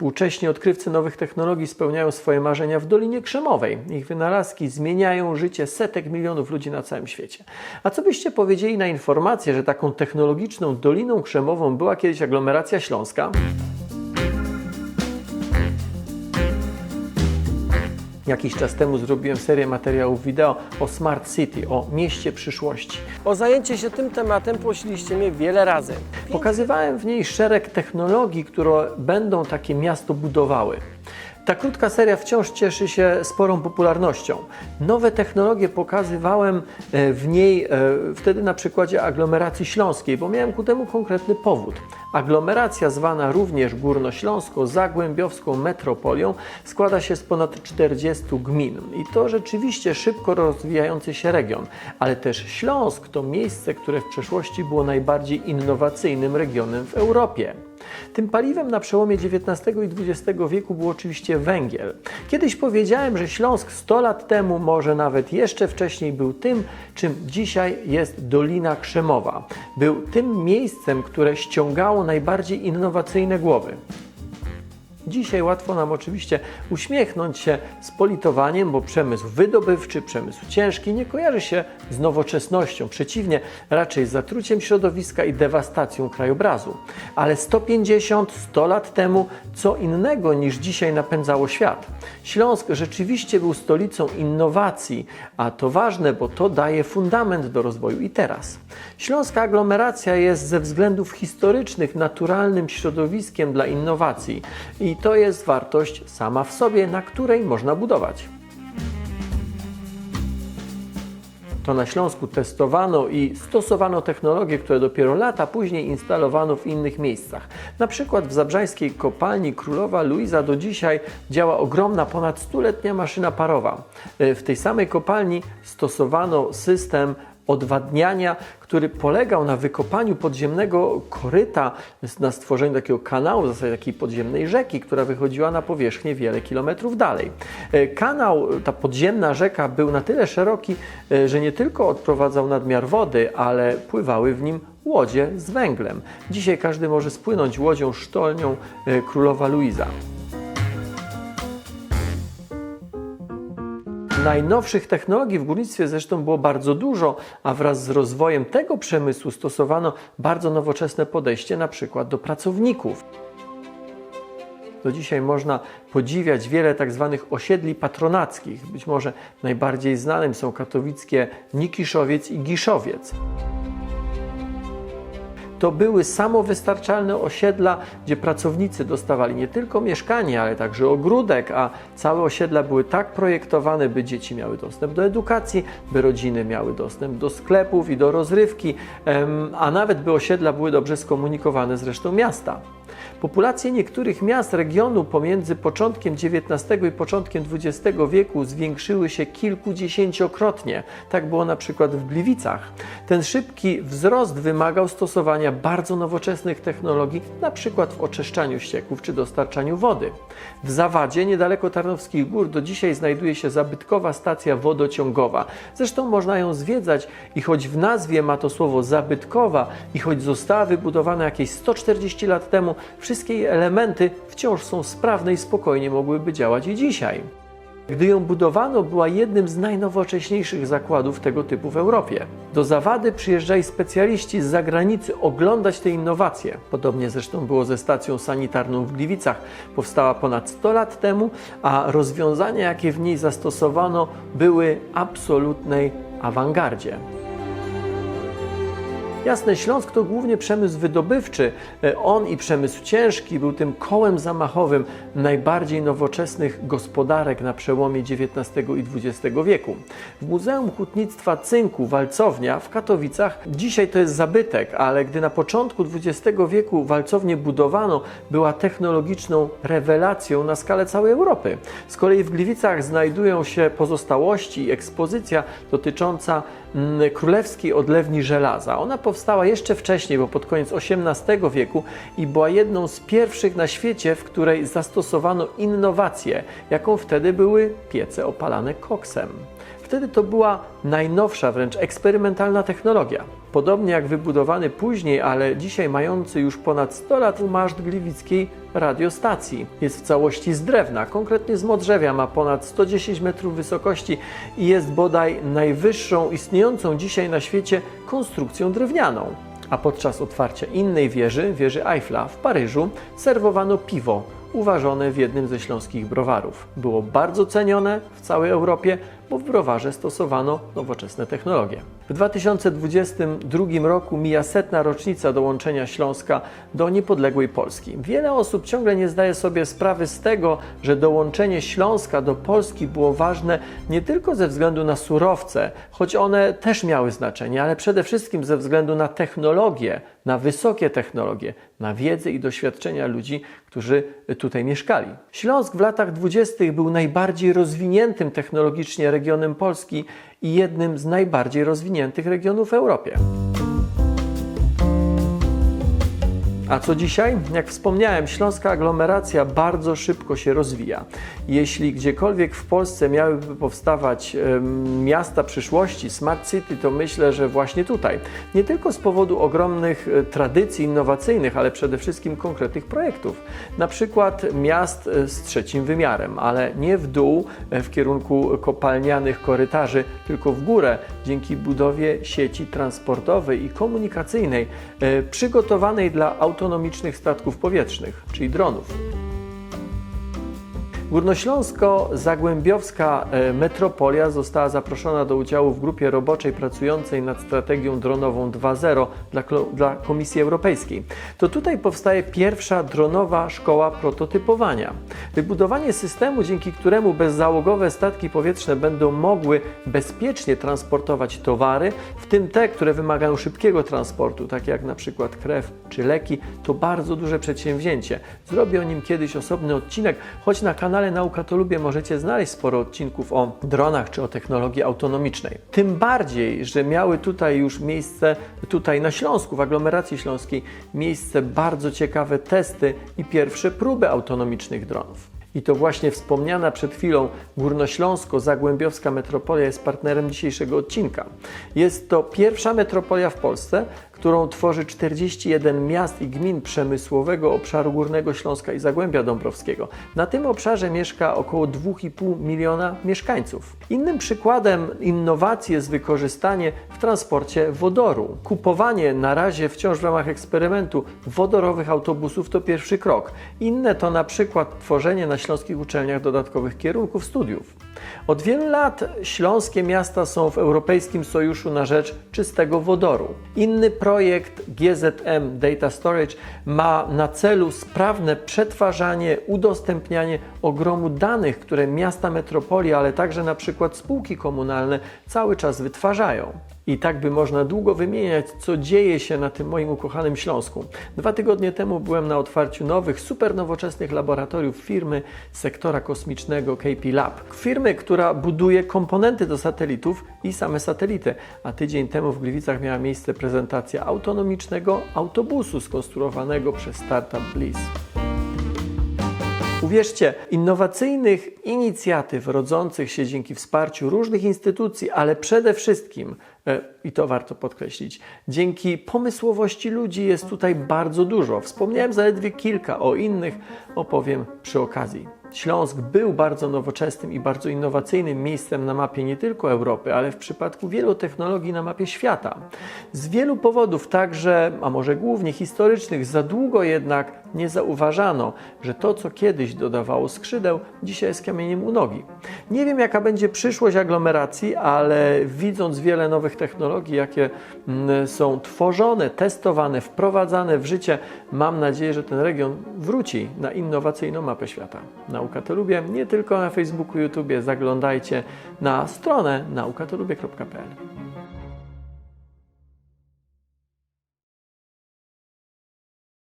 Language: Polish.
Współcześni odkrywcy nowych technologii spełniają swoje marzenia w Dolinie Krzemowej. Ich wynalazki zmieniają życie setek milionów ludzi na całym świecie. A co byście powiedzieli na informację, że taką technologiczną Doliną Krzemową była kiedyś aglomeracja śląska? Jakiś czas temu zrobiłem serię materiałów wideo o Smart City, o mieście przyszłości. O zajęcie się tym tematem prosiliście mnie wiele razy. Pokazywałem w niej szereg technologii, które będą takie miasto budowały. Ta krótka seria wciąż cieszy się sporą popularnością. Nowe technologie pokazywałem e, w niej e, wtedy na przykładzie aglomeracji śląskiej, bo miałem ku temu konkretny powód. Aglomeracja zwana również Górnośląsko-Zagłębiowską metropolią składa się z ponad 40 gmin i to rzeczywiście szybko rozwijający się region, ale też Śląsk to miejsce, które w przeszłości było najbardziej innowacyjnym regionem w Europie. Tym paliwem na przełomie XIX i XX wieku był oczywiście węgiel. Kiedyś powiedziałem, że Śląsk 100 lat temu, może nawet jeszcze wcześniej, był tym, czym dzisiaj jest Dolina Krzemowa. Był tym miejscem, które ściągało najbardziej innowacyjne głowy. Dzisiaj łatwo nam oczywiście uśmiechnąć się z politowaniem, bo przemysł wydobywczy, przemysł ciężki nie kojarzy się z nowoczesnością. Przeciwnie, raczej z zatruciem środowiska i dewastacją krajobrazu. Ale 150-100 lat temu co innego niż dzisiaj napędzało świat. Śląsk rzeczywiście był stolicą innowacji, a to ważne, bo to daje fundament do rozwoju i teraz. Śląska aglomeracja jest ze względów historycznych naturalnym środowiskiem dla innowacji i to jest wartość sama w sobie, na której można budować. To na Śląsku testowano i stosowano technologie, które dopiero lata później instalowano w innych miejscach. Na przykład w zabrzańskiej kopalni Królowa Luiza do dzisiaj działa ogromna, ponad stuletnia maszyna parowa. E, W tej samej kopalni stosowano system odwadniania, który polegał na wykopaniu podziemnego koryta, na stworzeniu takiego kanału, w zasadzie takiej podziemnej rzeki, która wychodziła na powierzchnię wiele kilometrów dalej. E, Kanał, ta podziemna rzeka był na tyle szeroki, e, że nie tylko odprowadzał nadmiar wody, ale pływały w nim łodzie z węglem. Dzisiaj każdy może spłynąć łodzią sztolnią e, Królowa Luiza. Najnowszych technologii w górnictwie zresztą było bardzo dużo, a wraz z rozwojem tego przemysłu stosowano bardzo nowoczesne podejście na przykład do pracowników. Do dzisiaj można podziwiać wiele tak zwanych osiedli patronackich. Być może najbardziej znanym są katowickie Nikiszowiec i Giszowiec to były samowystarczalne osiedla, gdzie pracownicy dostawali nie tylko mieszkanie, ale także ogródek, a całe osiedla były tak projektowane, by dzieci miały dostęp do edukacji, by rodziny miały dostęp do sklepów i do rozrywki, a nawet by osiedla były dobrze skomunikowane z resztą miasta. Populacje niektórych miast regionu pomiędzy początkiem XIX i początkiem XX wieku zwiększyły się kilkudziesięciokrotnie. Tak było na przykład w Gliwicach. Ten szybki wzrost wymagał stosowania bardzo nowoczesnych technologii, na przykład w oczyszczaniu ścieków czy dostarczaniu wody. W Zawadzie, niedaleko Tarnowskich Gór, do dzisiaj znajduje się zabytkowa stacja wodociągowa. Zresztą można ją zwiedzać i choć w nazwie ma to słowo zabytkowa i choć została wybudowana jakieś 140 lat temu, wszystkie jej elementy wciąż są sprawne i spokojnie mogłyby działać i dzisiaj. Gdy ją budowano, była jednym z najnowocześniejszych zakładów tego typu w Europie. Do Zawady przyjeżdżali specjaliści z zagranicy oglądać te innowacje. Podobnie zresztą było ze stacją sanitarną w Gliwicach. Powstała ponad 100 lat temu, a rozwiązania, jakie w niej zastosowano, były absolutnej awangardzie. Jasne, Śląsk to głównie przemysł wydobywczy. E, On i przemysł ciężki był tym kołem zamachowym najbardziej nowoczesnych gospodarek na przełomie XIX i XX wieku. W Muzeum Hutnictwa Cynku Walcownia w Katowicach dzisiaj to jest zabytek, ale gdy na początku XX wieku walcownię budowano, była technologiczną rewelacją na skalę całej Europy. Z kolei w Gliwicach znajdują się pozostałości i ekspozycja dotycząca mm, królewskiej odlewni żelaza. Ona powstała jeszcze wcześniej, bo pod koniec XVIII wieku i była jedną z pierwszych na świecie, w której zastosowano innowację, jaką wtedy były piece opalane koksem. Wtedy to była najnowsza, wręcz eksperymentalna technologia. Podobnie jak wybudowany później, ale dzisiaj mający już ponad 100 lat maszt gliwickiej radiostacji. Jest w całości z drewna, konkretnie z modrzewia, ma ponad 110 metrów wysokości i jest bodaj najwyższą istniejącą dzisiaj na świecie konstrukcją drewnianą. A podczas otwarcia innej wieży, wieży Eiffla w Paryżu, serwowano piwo uważone w jednym ze śląskich browarów. Było bardzo cenione w całej Europie, bo w browarze stosowano nowoczesne technologie. W 2022 roku mija setna rocznica dołączenia Śląska do niepodległej Polski. Wiele osób ciągle nie zdaje sobie sprawy z tego, że dołączenie Śląska do Polski było ważne nie tylko ze względu na surowce, choć one też miały znaczenie, ale przede wszystkim ze względu na technologię, na wysokie technologie, na wiedzę i doświadczenia ludzi, którzy tutaj mieszkali. Śląsk w latach dwudziestych był najbardziej rozwiniętym technologicznie regionem Polski i jednym z najbardziej rozwiniętych regionów w Europie. A co dzisiaj? Jak wspomniałem, śląska aglomeracja bardzo szybko się rozwija. Jeśli gdziekolwiek w Polsce miałyby powstawać miasta przyszłości, smart city, to myślę, że właśnie tutaj. Nie tylko z powodu ogromnych e, tradycji innowacyjnych, ale przede wszystkim konkretnych projektów. Na przykład miast e, z trzecim wymiarem, ale nie w dół e, w kierunku kopalnianych korytarzy, tylko w górę dzięki budowie sieci transportowej i komunikacyjnej przygotowanej dla autonomicznych statków powietrznych, czyli dronów. Górnośląsko-Zagłębiowska e, metropolia została zaproszona do udziału w grupie roboczej pracującej nad strategią dronową 2.0 dla, dla Komisji Europejskiej. To tutaj powstaje pierwsza dronowa szkoła prototypowania. Wybudowanie systemu, dzięki któremu bezzałogowe statki powietrzne będą mogły bezpiecznie transportować towary, w tym te, które wymagają szybkiego transportu, takie jak na przykład krew czy leki, to bardzo duże przedsięwzięcie. Zrobię o nim kiedyś osobny odcinek, choć na kanale Nauka to Lubię możecie znaleźć sporo odcinków o dronach czy o technologii autonomicznej. Tym bardziej, że miały tutaj już miejsce, tutaj na Śląsku, w aglomeracji śląskiej, miejsce bardzo ciekawe testy i pierwsze próby autonomicznych dronów. I to właśnie wspomniana przed chwilą Górnośląsko-Zagłębiowska metropolia jest partnerem dzisiejszego odcinka. Jest to pierwsza metropolia w Polsce, którą tworzy 41 miast i gmin przemysłowego obszaru Górnego Śląska i Zagłębia Dąbrowskiego. Na tym obszarze mieszka około 2,5 miliona mieszkańców. Innym przykładem innowacji jest wykorzystanie w transporcie wodoru. Kupowanie na razie wciąż w ramach eksperymentu wodorowych autobusów to pierwszy krok. Inne to na przykład tworzenie na śląskich uczelniach dodatkowych kierunków studiów. Od wielu lat śląskie miasta są w Europejskim Sojuszu na rzecz czystego wodoru. Inny GZM Data Storage ma na celu sprawne przetwarzanie, udostępnianie ogromu danych, które miasta metropolie, ale także na przykład spółki komunalne cały czas wytwarzają. I tak by można długo wymieniać, co dzieje się na tym moim ukochanym Śląsku. Dwa tygodnie temu byłem na otwarciu nowych, super nowoczesnych laboratoriów firmy sektora kosmicznego KP Lab. Firmy, która buduje komponenty do satelitów i same satelity. A tydzień temu w Gliwicach miała miejsce prezentacja autonomicznego autobusu skonstruowanego przez startup Bliss. Uwierzcie, innowacyjnych inicjatyw rodzących się dzięki wsparciu różnych instytucji, ale przede wszystkim, e, i to warto podkreślić, dzięki pomysłowości ludzi jest tutaj bardzo dużo. Wspomniałem zaledwie kilka, o innych opowiem przy okazji. Śląsk był bardzo nowoczesnym i bardzo innowacyjnym miejscem na mapie nie tylko Europy, ale w przypadku wielu technologii na mapie świata. Z wielu powodów, także, a może głównie historycznych, za długo jednak nie zauważano, że to, co kiedyś dodawało skrzydeł, dzisiaj jest kamieniem u nogi. Nie wiem, jaka będzie przyszłość aglomeracji, ale widząc wiele nowych technologii, jakie mm, są tworzone, testowane, wprowadzane w życie, mam nadzieję, że ten region wróci na innowacyjną mapę świata. Nauka to lubię, nie tylko na Facebooku, YouTube, zaglądajcie na stronę naukatolubie.pl.